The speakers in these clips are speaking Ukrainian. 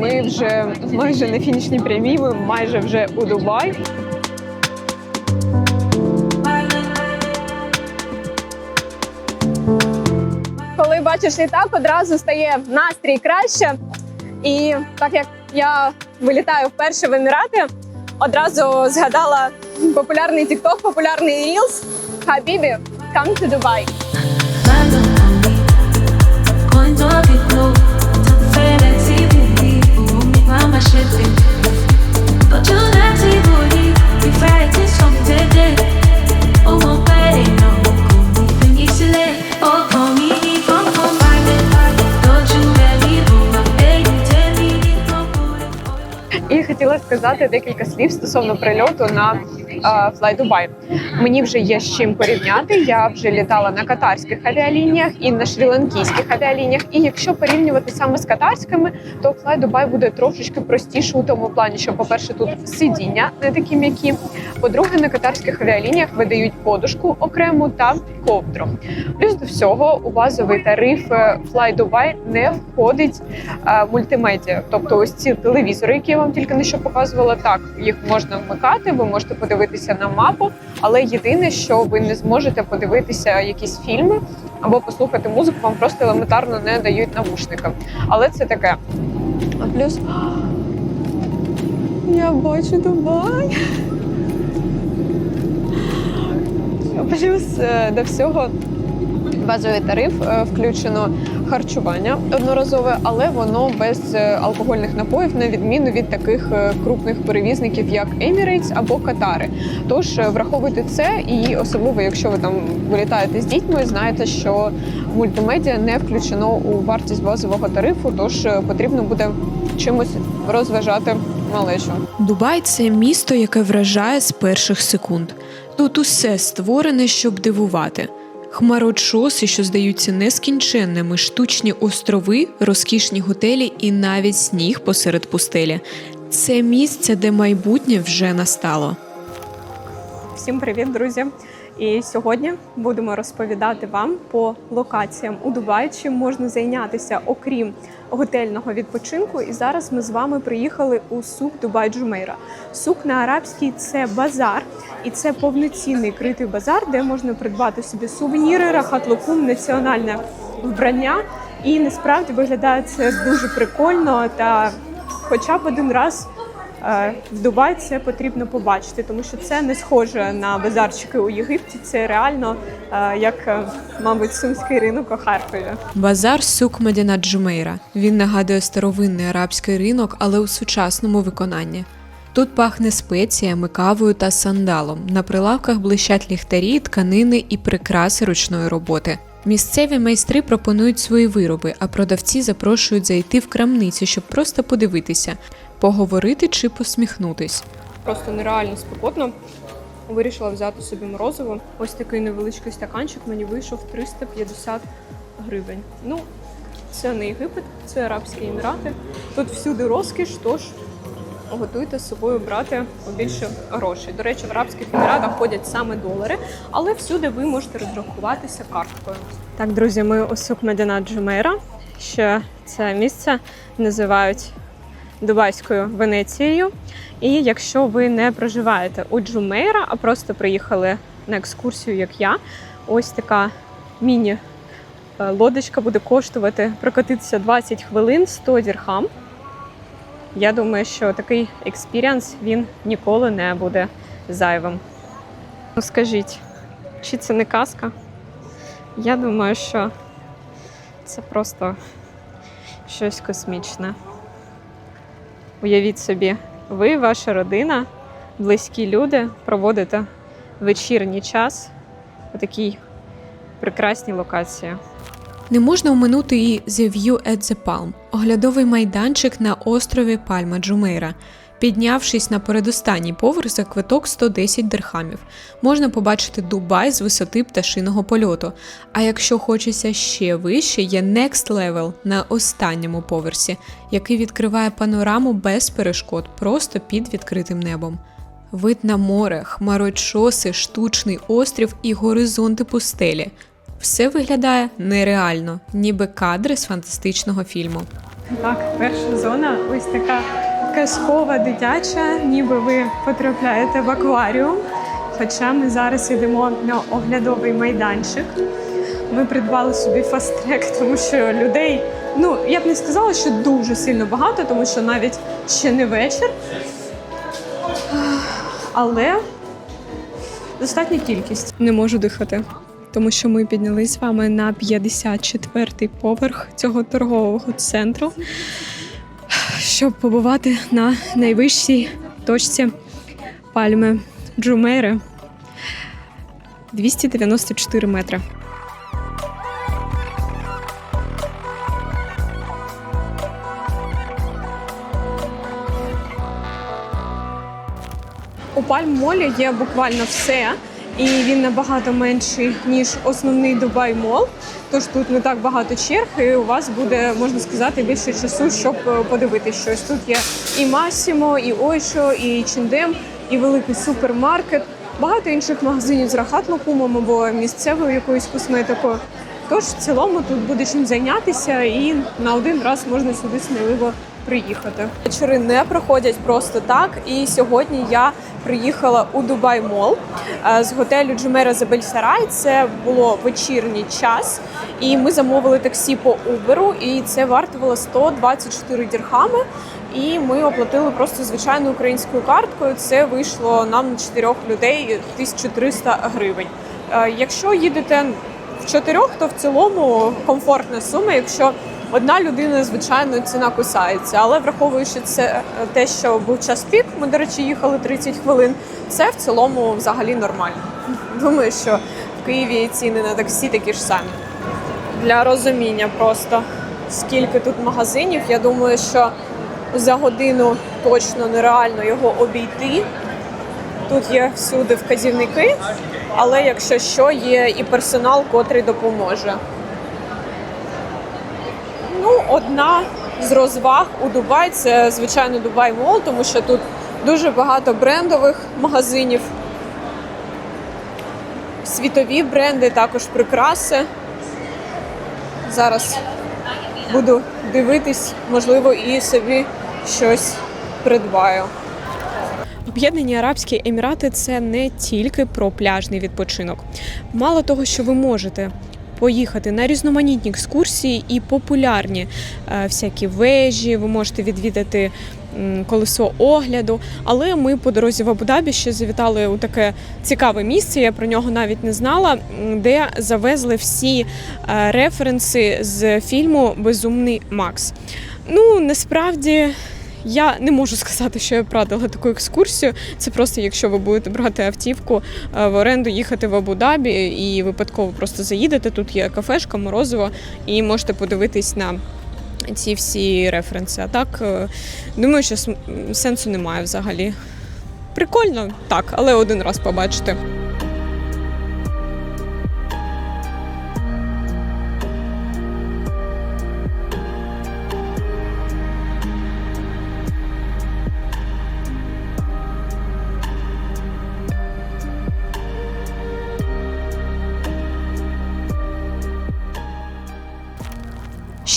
ми вже майже на фінішній прямій, ми майже вже у Дубай. Коли бачиш літак, одразу стає настрій краще. І так як я вилітаю вперше в Емірати, одразу згадала популярний TikTok, популярний Reels. Хабібі, come to Dubai. І хотіла сказати декілька слів стосовно прильоту на Fly Dubai. Мені вже є з чим порівняти. Я вже літала на катарських авіалініях і на шрі-ланкійських авіалініях. І якщо порівнювати саме з катарськими, то Fly Dubai буде трошечки простіше у тому плані, що, по-перше, тут сидіння не такі м'які. По-друге, на катарських авіалініях видають подушку окрему та ковдру. Плюс до всього у базовий тариф е, Fly Dubai не входить е, мультимедіа. Тобто, ось ці телевізори, які я вам тільки не що показувала, так їх можна вмикати, ви можете подивитися на мапу, але єдине, що ви не зможете подивитися якісь фільми або послухати музику, вам просто елементарно не дають навушника. Але це таке. А плюс я бачу Дубай. Плюс е, до всього базовий тариф е, включено харчування одноразове, але воно без е, алкогольних напоїв, на відміну від таких е, крупних перевізників, як Emirates або Катари. Тож е, враховуйте це, і особливо, якщо ви там вилітаєте з дітьми, знаєте, що мультимедіа не включено у вартість базового тарифу, тож потрібно буде чимось розважати малечу. Дубай це місто, яке вражає з перших секунд. Тут усе створене, щоб дивувати. Хмарочоси, що здаються нескінченними, штучні острови, розкішні готелі і навіть сніг посеред пустелі. Це місце, де майбутнє вже настало. Всім привіт, друзі! І сьогодні будемо розповідати вам по локаціям у Дубаї, чим можна зайнятися окрім готельного відпочинку. І зараз ми з вами приїхали у сук Дубай Джумейра. Сук на арабській це базар, і це повноцінний критий базар, де можна придбати собі сувеніри, рахат-лукум, національне вбрання. І насправді виглядає це дуже прикольно та хоча б один раз В Дубай це потрібно побачити, тому що це не схоже на базарчики у Єгипті. Це реально е, як, е, мабуть, сумський ринок у Харкові. Базар Сук Медіна Джумейра. Він нагадує старовинний арабський ринок, але у сучасному виконанні. Тут пахне спеціями, кавою та сандалом. На прилавках блищать ліхтарі, тканини і прикраси ручної роботи. Місцеві майстри пропонують свої вироби, а продавці запрошують зайти в крамницю, щоб просто подивитися, поговорити чи посміхнутись. Просто нереально спекотно. Вирішила взяти собі морозиво. Ось такий невеличкий стаканчик мені вийшов 350 гривень. Ну, це не Єгипет, це Арабські Емірати. Тут всюди розкіш, тож готуйте з собою брати побільше грошей. До речі, в Арабських Еміратах ходять саме долари, але всюди ви можете розрахуватися карткою. Так, друзі, ми у сук Медіна Джумейра. Ще це місце називають Дубайською Венецією. І якщо ви не проживаєте у Джумейра, а просто приїхали на екскурсію, як я, ось така міні е, буде коштувати прокатитися 20 хвилин 100 дірхам. Я думаю, що такий експіріанс він ніколи не буде зайвим. Ну скажіть, чи це не казка? Я думаю, що це просто щось космічне. Уявіть собі, ви, ваша родина, близькі люди проводите вечірній час у такій прекрасній локації. Не можна оминути і The View at the Palm – оглядовий майданчик на острові Пальма Джумейра. Піднявшись на передостанній поверх за квиток 110 дирхамів, можна побачити Дубай з висоти пташиного польоту. А якщо хочеться ще вище, є Next Level на останньому поверсі, який відкриває панораму без перешкод, просто під відкритим небом. Вид на море, хмарочоси, штучний острів і горизонти пустелі. Все виглядає нереально, ніби кадри з фантастичного фільму. Так, перша зона ось така казкова дитяча, ніби ви потрапляєте в акваріум. Хоча ми зараз йдемо на оглядовий майданчик. Ми придбали собі фаст-трек, тому що людей, ну я б не сказала, що дуже сильно багато, тому що навіть ще не вечір. Але достатня кількість. Не можу дихати, тому що ми піднялись з вами на 54-й поверх цього торгового центру, щоб побувати на найвищій точці пальми Джумейри 294 метри. У Пальм-молі є буквально все, і він набагато менший, ніж основний Дубай Мол. Тож тут не так багато черг, і у вас буде, можна сказати, більше часу, щоб е, подивитися щось. Тут є і Масімо, і Ойшо, і Чіндем, і великий супермаркет, багато інших магазинів з рахат-лукумом або місцевою якоюсь косметикою. Тож в цілому тут буде чим зайнятися, і на один раз можна сюди сміливо приїхати. Вечори не проходять просто так. І сьогодні я приїхала у Дубай Мол е, з готелю Джумера Забель Сарай. Це було вечірній час, і ми замовили таксі по Uber, і це вартувало 124 дірхами. І ми оплатили просто звичайною українською карткою. Це вийшло нам на чотирьох людей 1300 гривень. Е, Якщо їдете в чотирьох, то в цілому комфортна сума. Якщо одна людина, звичайно, ціна кусається. Але враховуючи це е, те, що був час пік, ми, до речі, їхали 30 хвилин. Це в цілому взагалі нормально. Думаю, що в Києві ціни на таксі такі ж самі. Для розуміння просто скільки тут магазинів. Я думаю, що за годину точно нереально його обійти. Тут є всюди вказівники, але якщо що, є і персонал, котрий допоможе. Одна з розваг у Дубай це звичайно Дубай Мол, тому що тут дуже багато брендових магазинів, світові бренди, також прикраси. Зараз буду дивитись, можливо, і собі щось придбаю. Об'єднані Арабські Емірати це не тільки про пляжний відпочинок. Мало того, що ви можете поїхати на різноманітні екскурсії і популярні е, всякі вежі, ви можете відвідати колесо огляду. Але ми по дорозі в Абу-Дабі ще завітали у таке цікаве місце. Я про нього навіть не знала, де завезли всі е, референси з фільму Безумний Макс. Ну насправді. Я не можу сказати, що я радила таку екскурсію. Це просто якщо ви будете брати автівку е, в оренду, їхати в Абу-Дабі і випадково просто заїдете. Тут є кафешка, морозиво, і можете подивитись на ці всі референси. А так е, думаю, що сенсу немає взагалі. Прикольно, так, але один раз побачити.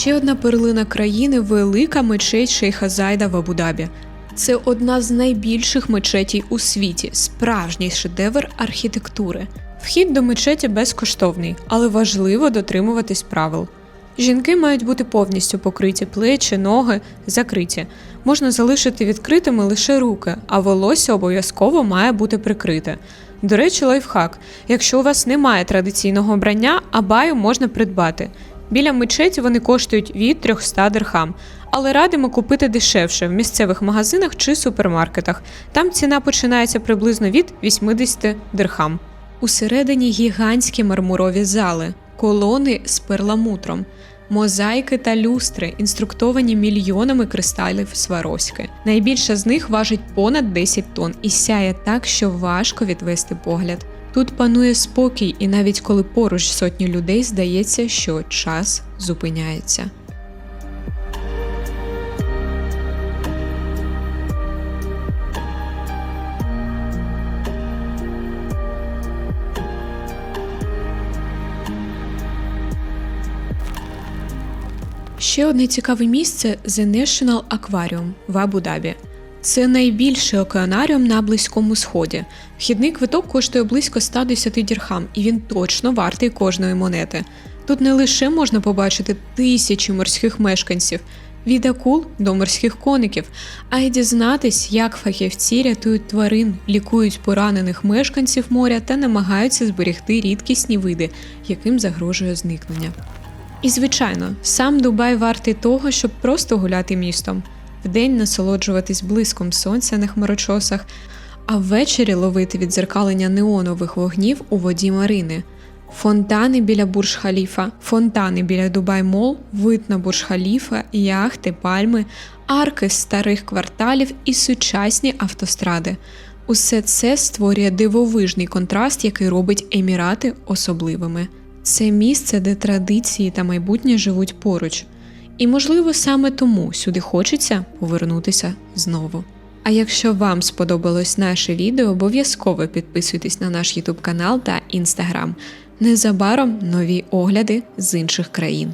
Ще одна перлина країни велика мечеть Шейха Зайда в Абу-Дабі. Це одна з найбільших мечетій у світі, справжній шедевр архітектури. Вхід до мечеті безкоштовний, але важливо дотримуватись правил. Жінки мають бути повністю покриті плечі, ноги закриті. Можна залишити відкритими лише руки, а волосся обов'язково має бути прикрите. До речі, лайфхак: якщо у вас немає традиційного обрання, абаю можна придбати. Біля мечеті вони коштують від 300 дирхам, але радимо купити дешевше в місцевих магазинах чи супермаркетах. Там ціна починається приблизно від 80 дирхам. Усередині гігантські мармурові зали, колони з перламутром, мозаїки та люстри, інструктовані мільйонами кристалів Сваровськи. Найбільша з них важить понад 10 тонн і сяє так, що важко відвести погляд. Тут панує спокій, і навіть коли поруч сотні людей здається, що час зупиняється. Ще одне цікаве місце The National Aquarium в Абу-Дабі. Це найбільший океанаріум на Близькому Сході. Вхідний квиток коштує близько 110 дірхам, і він точно вартий кожної монети. Тут не лише можна побачити тисячі морських мешканців, від акул до морських коників, а й дізнатись, як фахівці рятують тварин, лікують поранених мешканців моря та намагаються зберегти рідкісні види, яким загрожує зникнення. І звичайно, сам Дубай вартий того, щоб просто гуляти містом, вдень насолоджуватись блиском сонця на хмарочосах, а ввечері ловити відзеркалення неонових вогнів у воді Марини. Фонтани біля Бурж-Халіфа, фонтани біля Дубай Мол, вид Бурж-Халіфа, яхти, пальми, арки старих кварталів і сучасні автостради. Усе це створює дивовижний контраст, який робить Емірати особливими. Це місце, де традиції та майбутнє живуть поруч. І, можливо, саме тому сюди хочеться повернутися знову. А якщо вам сподобалось наше відео, обов'язково підписуйтесь на наш YouTube канал та Instagram. Незабаром нові огляди з інших країн.